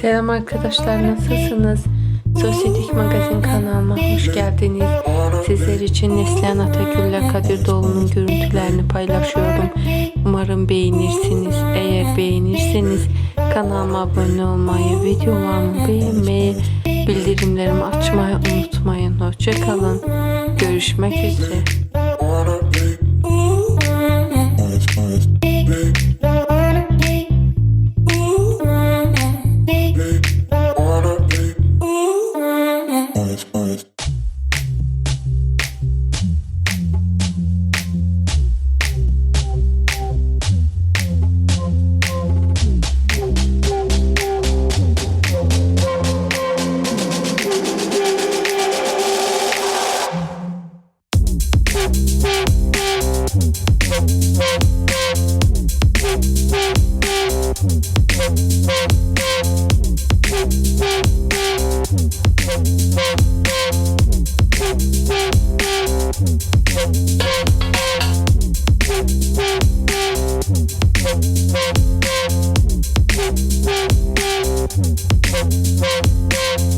Selam arkadaşlar nasılsınız? Sosyetik Magazin kanalıma hoş geldiniz. Sizler için Neslihan Atagül'le Kadir Doğulu'nun görüntülerini paylaşıyorum. Umarım beğenirsiniz. Eğer beğenirseniz kanalıma abone olmayı, videolarımı beğenmeyi, bildirimlerimi açmayı unutmayın. Hoşçakalın. Görüşmek üzere. Thank you.